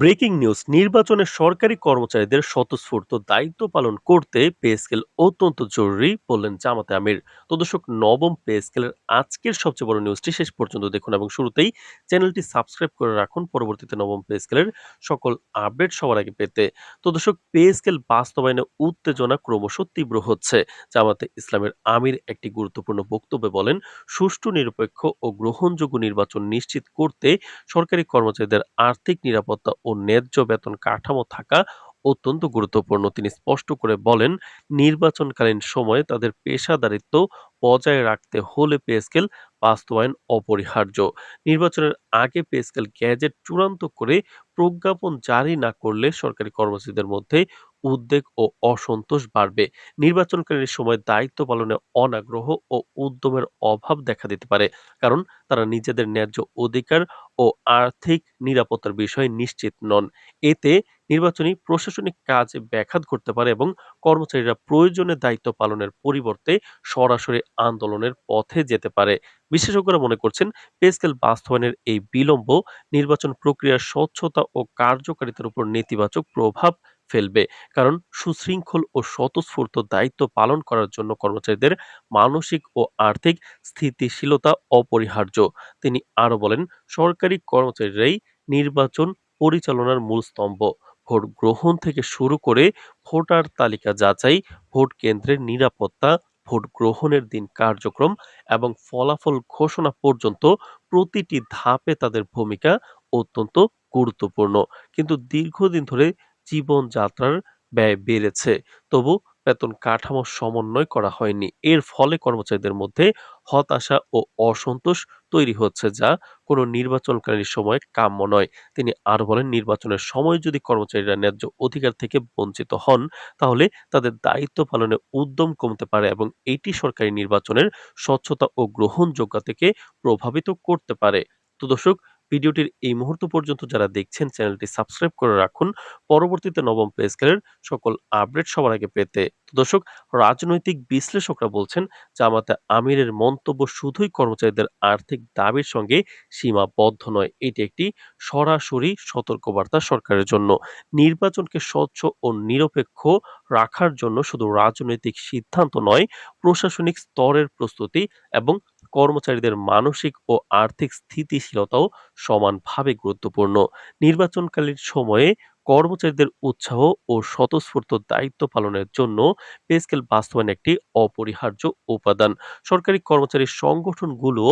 Breaking news, নির্বাচনে সরকারি কর্মচারীদের স্বতঃস্ফূর্ত দায়িত্ব পালন করতে পে স্কেল অত্যন্ত জরুরি বললেন জামাতে আমির। তো দর্শক, নবম পে স্কেলের আজকের সবচেয়ে বড় নিউজটি শেষ পর্যন্ত দেখুন এবং শুরুতেই চ্যানেলটি সাবস্ক্রাইব করে রাখুন। পরবর্তীতে নবম পে স্কেলের সকল আপডেট সবার আগে পেতে। তো দর্শক, পে স্কেল বাস্তবায়নে উত্তেজনা ক্রমশ তীব্র হচ্ছে। জামাতে ইসলামের আমির একটি গুরুত্বপূর্ণ বক্তব্যে বলেন, সুষ্ঠু, নিরপেক্ষ ও গ্রহণযোগ্য নির্বাচন নিশ্চিত করতে সরকারি কর্মচারীদের আর্থিক নিরাপত্তা ও ন্যায্য বেতন কাঠামো থাকা অত্যন্ত গুরুত্বপূর্ণ। তিনি স্পষ্ট করে বলেন, নির্বাচনকালীন সময়ে তাদের পেশাদারিত্ব বজায় রাখতে হলে পে স্কেল বাস্তবায়ন অপরিহার্য। নির্বাচনের আগে পে স্কেল গ্যাজেট চূড়ান্ত করে প্রজ্ঞাপন জারি না করলে সরকারি কর্মচারীদের মধ্যে উদ্বেগ ও অসন্তোষ বাড়বে। নির্বাচনকালীন সময় দায়িত্ব পালনে অনাগ্রহ ও উদ্যমের অভাব দেখা দিতে পারে, কারণ তারা নিজেদের ন্যায্য অধিকার ও আর্থিক নিরাপত্তার বিষয়ে নিশ্চিত নন। এতে নির্বাচনী প্রশাসনিক কাজে ব্যাঘাত ঘটতে পারে এবং কর্মচারীরা প্রয়োজনে দায়িত্ব পালনের পরিবর্তে সরাসরি আন্দোলনের পথে যেতে পারে। বিশেষজ্ঞরা মনে করছেন, পেস্কেল বাস্তবায়নের এই বিলম্ব নির্বাচন প্রক্রিয়ার স্বচ্ছতা ও কার্যকারিতার উপর নেতিবাচক প্রভাব ফেলবে। কারণ সুশৃঙ্খল ও স্বতঃস্ফূর্ত দায়িত্ব পালন করার জন্য কর্মচারীদের মানসিক ও আর্থিক স্থিতিশীলতা অপরিহার্য। তিনি আরও বলেন, সরকারি কর্মচারীরাই নির্বাচন পরিচালনার মূল স্তম্ভ। ভোট গ্রহণ থেকে শুরু করে ভোটার তালিকা যাচাই, ভোট কেন্দ্রের নিরাপত্তা, ভোট গ্রহণের দিন কার্যক্রম এবং ফলাফল ঘোষণা পর্যন্ত প্রতিটি ধাপে তাদের ভূমিকা অত্যন্ত গুরুত্বপূর্ণ। কিন্তু দীর্ঘদিন ধরে জীবনযাত্রার ব্যয় বেড়েছে। তবু বেতন কাঠামো সমন্বয় করা হয়নি। এর ফলে কর্মচারীদের মধ্যে হতাশা ও অসন্তোষ তৈরি হচ্ছে, যা কোনো নির্বাচনকালীন সময় কাম্য নয়। তিনি আরও বলেন, নির্বাচনের সময় যদি কর্মচারীরা ন্যায্য অধিকার থেকে বঞ্চিত হন, তাহলে তাদের দায়িত্ব পালনে উদ্যম কমতে পারে এবং এটি সরকারি নির্বাচনের স্বচ্ছতা ও গ্রহণযোগ্যতা থেকে প্রভাবিত করতে পারে। তো দর্শক ভিডিওটির এই মুহূর্ত পর্যন্ত যারা দেখছেন, চ্যানেলটি সাবস্ক্রাইব করে রাখুন। পরবর্তীতে নবম পে স্কেলের সকল আপডেট সবার আগে পেতে দর্শক, রাজনৈতিক বিশ্লেষকরা বলছেন, জামাতে আমিরের মন্তব্য শুধুই কর্মচারীদের আর্থিক দাবির সঙ্গে সীমাবদ্ধ নয়, এটি একটি সরাসরি সতর্কবার্তা সরকারের জন্য। নির্বাচনকে স্বচ্ছ ও নিরপেক্ষ রাখার জন্য শুধু রাজনৈতিক সিদ্ধান্ত নয়, প্রশাসনিক স্তরের প্রস্তুতি এবং কর্মচারীদের মানসিক ও আর্থিক স্থিতিশীলতাও সমানভাবে গুরুত্বপূর্ণ। নির্বাচনকালীন সময়ে কর্মচারীদের উৎসাহ ও স্বতঃস্ফূর্ত দায়িত্ব পালনের জন্য পে স্কেল বাস্তবায়ন একটি অপরিহার্য উপাদান। সরকারি কর্মচারী সংগঠনগুলো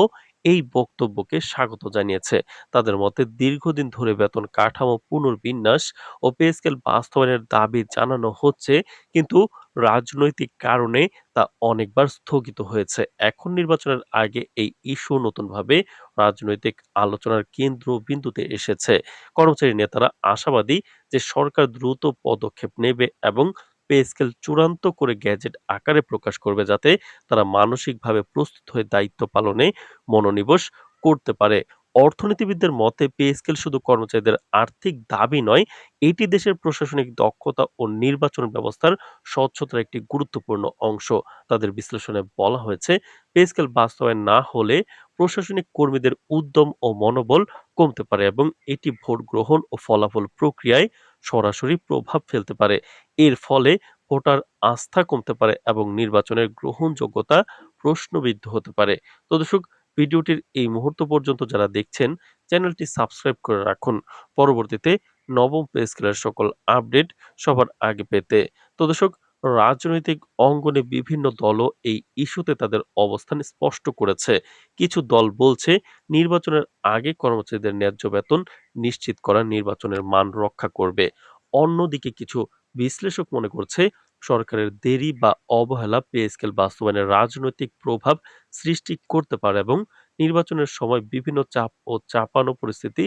এই বক্তব্যকে স্বাগত জানিয়েছে। তাদের মতে, দীর্ঘদিন ধরে বেতন কাঠামো পুনর্বিন্যাস ও পে স্কেল বাস্তবায়নের দাবি জানানো হচ্ছে, কিন্তু রাজনৈতিক কারণে তা অনেকবার স্থগিত হয়েছে। এখন নির্বাচনের আগে এই ইস্যু নতুনভাবে রাজনৈতিক আলোচনার কেন্দ্রবিন্দুতে এসেছে। কর্মচারী নেতারা আশাবাদী যে সরকার দ্রুত পদক্ষেপ নেবে এবং পে স্কেল চূড়ান্ত করে গ্যাজেট আকারে প্রকাশ করবে যাতে তারা মানসিকভাবে প্রস্তুত হয়ে দায়িত্ব পালনে মনোনিবেশ করতে পারে। অর্থনীতিবিদদের মতে, পে স্কেল শুধু কর্মচারীদের আর্থিক দাবি নয়, এটি দেশের প্রশাসনিক দক্ষতা ও নির্বাচন ব্যবস্থার স্বচ্ছতার একটি গুরুত্বপূর্ণ অংশ। তাদের বিশ্লেষণে বলা হয়েছে, পে স্কেল বাস্তবায়ন না হলে প্রশাসনিক কর্মীদের উদ্যম ও মনোবল কমতে পারে এবং এটি ভোট গ্রহণ ও ফলাফল প্রক্রিয়ায় সরাসরি প্রভাব ফেলতে পারে। এর ফলে ভোটার আস্থা কমতে পারে এবং নির্বাচনের গ্রহণযোগ্যতা প্রশ্নবিদ্ধ হতে পারে। তো দর্শক ভিডিওটির এই মুহূর্ত পর্যন্ত যারা দেখছেন, চ্যানেলটি সাবস্ক্রাইব করে রাখুন। পরবর্তীতে নবম পে স্কেলের সকল আপডেট সবার আগে পেতে। তো দর্শক, রাজনৈতিক অঙ্গনে বিভিন্ন দলও এই ইস্যুতে তাদের অবস্থান স্পষ্ট করেছে। কিছু দল বলছে, নির্বাচনের আগে কর্মচারীদের ন্যায্য বেতন নিশ্চিত করা নির্বাচনের মান রক্ষা করবে। অন্যদিকে কিছু বিশ্লেষক মনে করছে সরকারের দেরি বা অবহেলা পে স্কেল বাস্তবায়নের রাজনৈতিক প্রভাব সৃষ্টি করতে পারে এবং নির্বাচনের সময় বিভিন্ন চাপ ও চাপানো পরিস্থিতি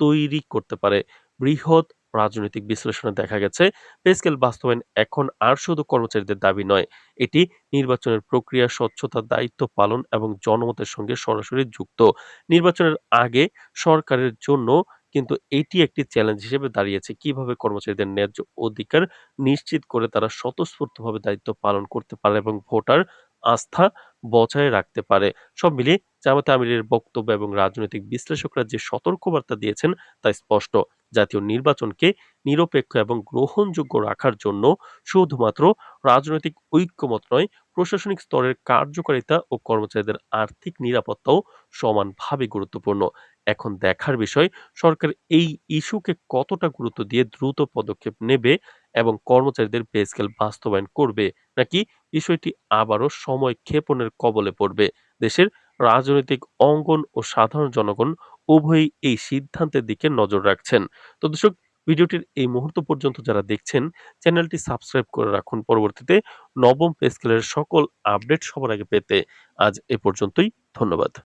তৈরি করতে পারে। বৃহৎ রাজনৈতিক বিশ্লেষণে দেখা গেছে, পে স্কেল বাস্তবায়ন এখন আর শুধু কর্মচারীদের দাবি নয়, এটি নির্বাচনের প্রক্রিয়া স্বচ্ছতা দায়িত্ব পালন এবং জনমতের সঙ্গে সরাসরি যুক্ত। নির্বাচনের আগে সরকারের জন্য কিন্তু এটি একটি চ্যালেঞ্জ হিসেবে দাঁড়িয়েছে। কীভাবে কর্মচারীদের ন্যায্য অধিকার নিশ্চিত করে তারা স্বতঃস্ফূর্তভাবে দায়িত্ব পালন করতে পারে এবং ভোটার আস্থা বজায় রাখতে পারে? সব মিলিয়ে জামাতে আমিরের বক্তব্য এবং রাজনৈতিক বিশ্লেষকরা যে সতর্কবার্তা দিয়েছেন তা স্পষ্ট। জাতীয় নির্বাচনকে নিরপেক্ষ এবং গ্রহণযোগ্য রাখার জন্য শুধুমাত্র রাজনৈতিক ঐক্যমত নয়, প্রশাসনিক স্তরের কার্যকারিতা ও কর্মচারীদের আর্থিক নিরাপত্তাও সমানভাবে গুরুত্বপূর্ণ। এখন দেখার বিষয়, সরকার এই ইস্যুকে কতটা গুরুত্ব দিয়ে দ্রুত পদক্ষেপ নেবে এবং কর্মচারীদের পে স্কেল বাস্তবায়ন করবে, নাকি বিষয়টি আবারও সময় ক্ষেপণের কবলে পড়বে? দেশের রাজনৈতিক অঙ্গন ও সাধারণ জনগণ উভয়ই এই সিদ্ধান্তের দিকে নজর রাখছেন। তো দর্শক, ভিডিওটির এই মুহূর্ত পর্যন্ত যারা দেখছেন, চ্যানেলটি সাবস্ক্রাইব করে রাখুন। পরবর্তীতে নবম পে স্কেলের সকল আপডেট সবার আগে পেতে আজ এ পর্যন্তই। ধন্যবাদ।